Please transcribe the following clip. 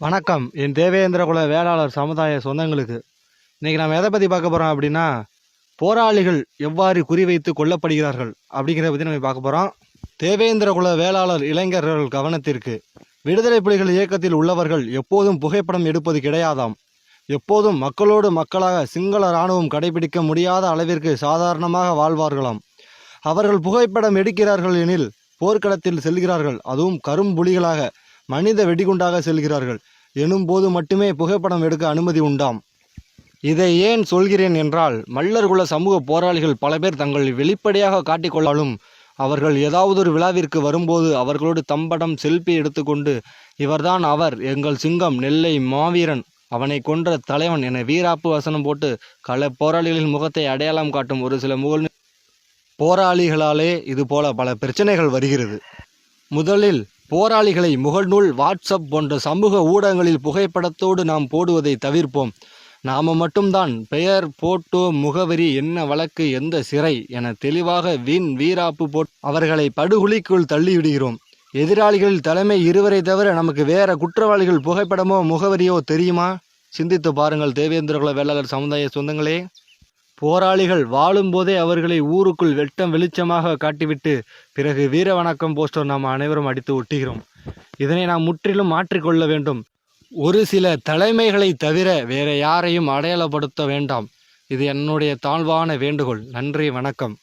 வணக்கம். என் தேவேந்திர குல வேளாளர் சமுதாய சொந்தங்களுக்கு. இன்றைக்கி நம்ம எதை பற்றி பார்க்க போகிறோம் அப்படின்னா போராளிகள் எவ்வாறு குறிவைத்து கொல்லப்படுகிறார்கள் அப்படிங்கிறத பற்றி நம்ம பார்க்க போகிறோம் தேவேந்திர குல வேளாளர் இளைஞர்கள் கவனத்திற்கு விடுதலை புலிகள் இயக்கத்தில் உள்ளவர்கள் எப்போதும் புகைப்படம் எடுப்பது கிடையாதாம். எப்போதும் மக்களோடு மக்களாக சிங்கள இராணுவம் கடைபிடிக்க முடியாத அளவிற்கு சாதாரணமாக வாழ்வார்களாம். அவர்கள் புகைப்படம் எடுக்கிறார்கள் எனில் போர்க்களத்தில் செல்கிறார்கள். அதுவும் கரும்புலிகளாக மனித வெடிகுண்டாக செல்கிறார்கள். எனும்போது மட்டுமே புகைப்படம் எடுக்க அனுமதி உண்டாம். இதை ஏன் சொல்கிறேன் என்றால் மல்லர்குல சமூக போராளிகள் பல பேர் தங்களை வெளிப்படையாக காட்டிக்கொள்ளாலும் அவர்கள் ஏதாவது ஒரு விழாவிற்கு வரும்போது அவர்களோடு தம்படம் செல்பி எடுத்துக்கொண்டு இவர்தான் அவர் எங்கள் சிங்கம் நெல்லை மாவீரன். அவனை கொன்ற தலைவன் என வீராப்பு வசனம் போட்டு கள போராளிகளின் முகத்தை அடையாளம் காட்டும் ஒரு சில முகல் போராளிகளாலே இது போல பல பிரச்சனைகள் வருகிறது. முதலில் போராளிகளை முகநூல் வாட்ஸ்அப் போன்ற சமூக ஊடகங்களில் புகைப்படத்தோடு நாம் போடுவதை தவிர்ப்போம். நாம் மட்டும்தான் பெயர் போட்டோ முகவரி என்ன வழக்கு எந்த சிறை என தெளிவாக வீண் வீராப்பு போட் அவர்களை படுகுழிக்குள் தள்ளிவிடுகிறோம். எதிராளிகளில் தலைமை இருவரை தவிர நமக்கு வேற குற்றவாளிகள் புகைப்படமோ முகவரியோ தெரியுமா? சிந்தித்து பாருங்கள் தேவேந்திரகுல வேளாளர் சமுதாய சொந்தங்களே. போராளிகள் வாழும்போதே அவர்களை ஊருக்குள் வெட்டம் வெளிச்சமாக காட்டிவிட்டு பிறகு வீர வணக்கம் போஸ்டர் நாம் அனைவரும் அடித்து ஒட்டுகிறோம். இதனை நாம் முற்றிலும் மாற்றிக்கொள்ள வேண்டும். ஒரு சில தலைமைகளை தவிர வேற யாரையும் அடையாளப்படுத்த வேண்டாம். இது என்னுடைய தாழ்வான வேண்டுகோள். நன்றி வணக்கம்.